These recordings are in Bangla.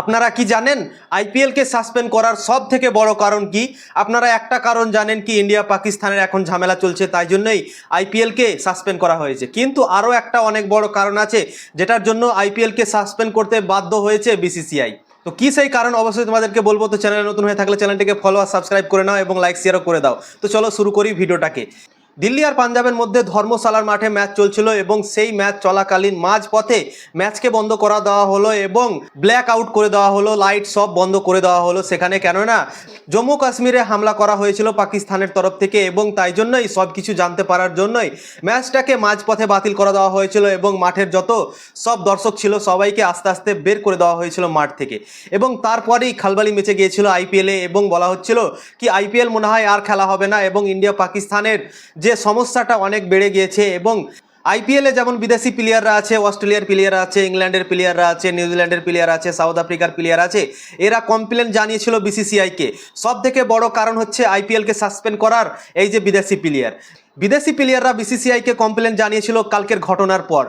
আপনারা কি জানেন? আইপিএলকে সাসপেন্ড করার সব থেকে বড় কারণ কি? আপনারা একটা কারণ জানেন কি, ইন্ডিয়া পাকিস্তানের এখন ঝামেলা চলছে, তাই জন্যই আইপিএলকে সাসপেন্ড করা হয়েছে। কিন্তু আরও একটা অনেক বড় কারণ আছে, যেটার জন্য আইপিএলকে সাসপেন্ড করতে বাধ্য হয়েছে বিসিসিআই তো কি সেই কারণ? অবশ্যই তোমাদেরকে বলব। তো চ্যানেলে নতুন হয়ে থাকলে চ্যানেলটিকে ফলো আর সাবস্ক্রাইব করে নাও এবং লাইক শেয়ারও করে দাও। তো চলো শুরু করি ভিডিওটাকে। দিল্লি আর পাঞ্জাবের মধ্যে ধর্মশালার মাঠে ম্যাচ চলছিল এবং সেই ম্যাচ চলাকালীন মাঝ পথে ম্যাচকে বন্ধ করা দেওয়া হলো এবং ব্ল্যাক আউট করে দেওয়া হলো, লাইট সব বন্ধ করে দেওয়া হলো সেখানে। কেননা জম্মু কাশ্মীরে হামলা করা হয়েছিল পাকিস্তানের তরফ থেকে এবং তাই জন্যই সব কিছু জানতে পারার জন্যই ম্যাচটাকে মাঝপথে বাতিল করে দেওয়া হয়েছিল এবং মাঠের যত সব দর্শক ছিল সবাইকে আস্তে আস্তে বের করে দেওয়া হয়েছিল মাঠ থেকে। এবং তারপরেই খালবালি মেচে গিয়েছিল আইপিএলে এবং বলা হচ্ছিল কি, আইপিএল মনে হয় আর খেলা হবে না এবং ইন্ডিয়া পাকিস্তানের যে সমস্যাটা অনেক বেড়ে গিয়েছে এবং আইপিএলে যেমন বিদেশি প্লেয়াররা আছে অস্ট্রেলিয়ার প্লেয়াররা আছে ইংল্যান্ডের প্লেয়াররা আছে নিউজিল্যান্ডের প্লেয়ার আছে সাউথ আফ্রিকার প্লেয়ার আছে, এরা কমপ্লেন জানিয়েছিল বিসিসিআইকে সব থেকে বড় কারণ হচ্ছে আইপিএলকে সাসপেন্ড করার এই যে বিদেশি প্লেয়ার বিদেশি প্লেয়াররা বিসিসিআইকে কমপ্লেন জানিয়েছিল কালকের ঘটনার পর।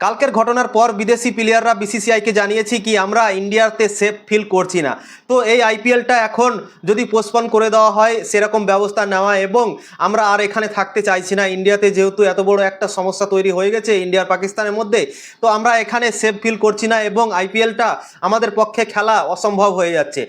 কালকের ঘটনার পর বিদেশি প্লেয়াররা বিসিসিআইকে জানিয়েছি কি আমরা ইন্ডিয়াতে সেফ ফিল করছি না। তো এই আইপিএলটা এখন যদি পোস্টপন করে দেওয়া হয়, সেরকম ব্যবস্থা নেওয়া এবং আমরা আর এখানে থাকতে চাইছি না। ইন্ডিয়াতে যেহেতু এত বড় একটা সমস্যা তৈরি হয়ে গেছে ইন্ডিয়ার পাকিস্তানের মধ্যে, তো আমরা এখানে সেফ ফিল করছি না এবং আইপিএলটা আমাদের পক্ষে খেলা অসম্ভব হয়ে যাচ্ছে।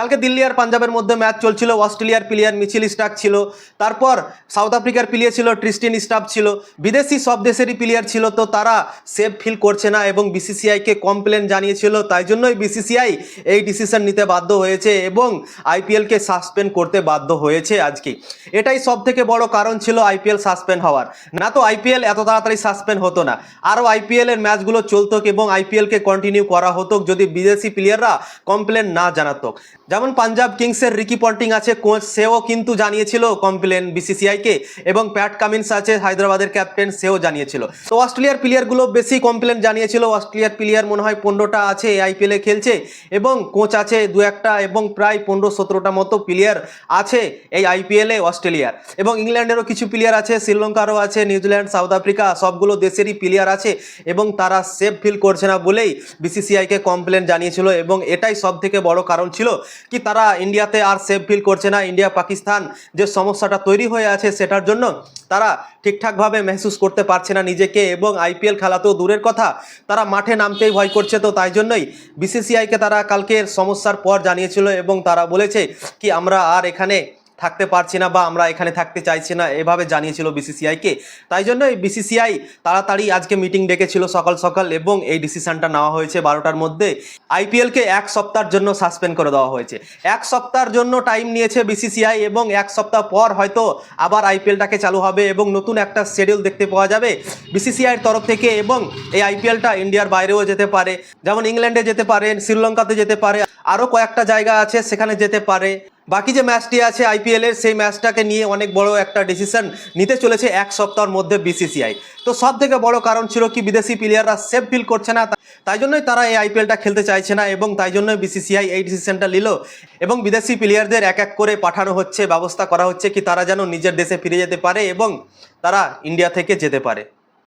কালকে দিল্লি আর পাঞ্জাবের মধ্যে ম্যাচ চলছিল, অস্ট্রেলিয়ার প্লেয়ার মিছিল স্টাক ছিল, তারপর সাউথ আফ্রিকার প্লেয়ার ছিল, ট্রিস্টিন স্টাফ ছিল, বিদেশি সব দেশেরই প্লেয়ার ছিল, তো তারা সেফ ফিল করছে না এবং বিসিসিআইকে কমপ্লেন জানিয়েছিল, তাই জন্যই বিসিসিআই এই ডিসিশন নিতে বাধ্য হয়েছে এবং আইপিএলকে সাসপেন্ড করতে বাধ্য হয়েছে আজকে। এটাই সব থেকে বড় কারণ ছিল আইপিএল সাসপেন্ড হওয়ার। না তো আইপিএল এত তাড়াতাড়ি সাসপেন্ড হতো না, আরও আইপিএলের ম্যাচগুলো চলতো এবং আইপিএলকে কন্টিনিউ করা হতো যদি বিদেশি প্লেয়াররা কমপ্লেন না জানাতো। যেমন পাঞ্জাব কিংসের রিকি পন্টিং আছে, কোচ সেও কিন্তু জানিয়েছিল কমপ্লেন বিসিসিআইকে এবং প্যাট কামিন্স আছে হায়দ্রাবাদের ক্যাপ্টেন সেও জানিয়েছিল। তো অস্ট্রেলিয়ার প্লেয়ারগুলো বেশি কমপ্লেন জানিয়েছিল। অস্ট্রেলিয়ার প্লেয়ার মনে হয় পনেরোটা আছে আইপিএলে খেলছে এবং কোচ আছে দু একটা এবং প্রায় পনেরো সতেরোটা মতো প্লেয়ার আছে এই আইপিএলে অস্ট্রেলিয়ার। এবং ইংল্যান্ডেরও কিছু প্লেয়ার আছে, শ্রীলঙ্কারও আছে, নিউজিল্যান্ড, সাউথ আফ্রিকা, সবগুলো দেশেরই প্লেয়ার আছে এবং তারা সেফ ফিল করছে না বলেই বিসিসিআইকে কমপ্লেন জানিয়েছিল এবং এটাই সব থেকে বড় কারণ ছিল কি তারা ইন্ডিয়াতে আর সেফ ফিল করছে না? ইন্ডিয়া, পাকিস্তান যে সমস্যাটা তৈরি হয়ে আছে সেটার জন্য তারা ঠিকঠাকভাবে মেহসুস করতে পারছে না নিজেকে এবং আইপিএল খেলা তো দূরের কথা। তারা মাঠে নামতেই ভয় করছে তো তাই জন্যই বিসিসিআইকে তারা কালকের সমস্যার পর জানিয়েছিল এবং তারা বলেছে কি, আমরা আর এখানে থাকতে পারছি না বা আমরা এখানে থাকতে চাইছি না, এভাবে জানিয়েছিল বিসিসিআইকে তাই জন্য এই বিসিসিআই তাড়াতাড়ি আজকে মিটিং ডেকেছিল সকাল সকাল এবং এই ডিসিশনটা নেওয়া হয়েছে বারোটার মধ্যে। আইপিএলকে এক সপ্তাহের জন্য সাসপেন্ড করে দেওয়া হয়েছে। এক সপ্তাহের জন্য টাইম নিয়েছে বিসিসিআই এবং এক সপ্তাহ পর হয়তো আবার আইপিএলটাকে চালু হবে এবং নতুন একটা শিডিউল দেখতে পাওয়া যাবে বিসিসিআইয়ের তরফ থেকে এবং এই আইপিএলটা ইন্ডিয়ার বাইরেও যেতে পারে। যেমন ইংল্যান্ডে যেতে পারেন শ্রীলঙ্কাতে যেতে পারে। আরও কয়েকটা জায়গা আছে, সেখানে যেতে পারে। বাকি যে ম্যাচটি আছে আইপিএলের সেই ম্যাচটাকে নিয়ে অনেক বড় একটা ডিসিশন নিতে চলেছে এক সপ্তাহের মধ্যে বিসিসিআই তো সব থেকে বড় কারণ ছিল কি, বিদেশি প্লেয়াররা সেফ ফিল করছে না, তাই জন্যই তারা এই আইপিএলটা খেলতে চাইছে না এবং তাই জন্যই বিসিসিআই এই ডিসিশনটা নিল। এবং বিদেশি প্লেয়ারদের এক এক করে পাঠানো হচ্ছে, ব্যবস্থা করা হচ্ছে কি তারা যেন নিজের দেশে ফিরে যেতে পারে এবং তারা ইন্ডিয়া থেকে যেতে পারে।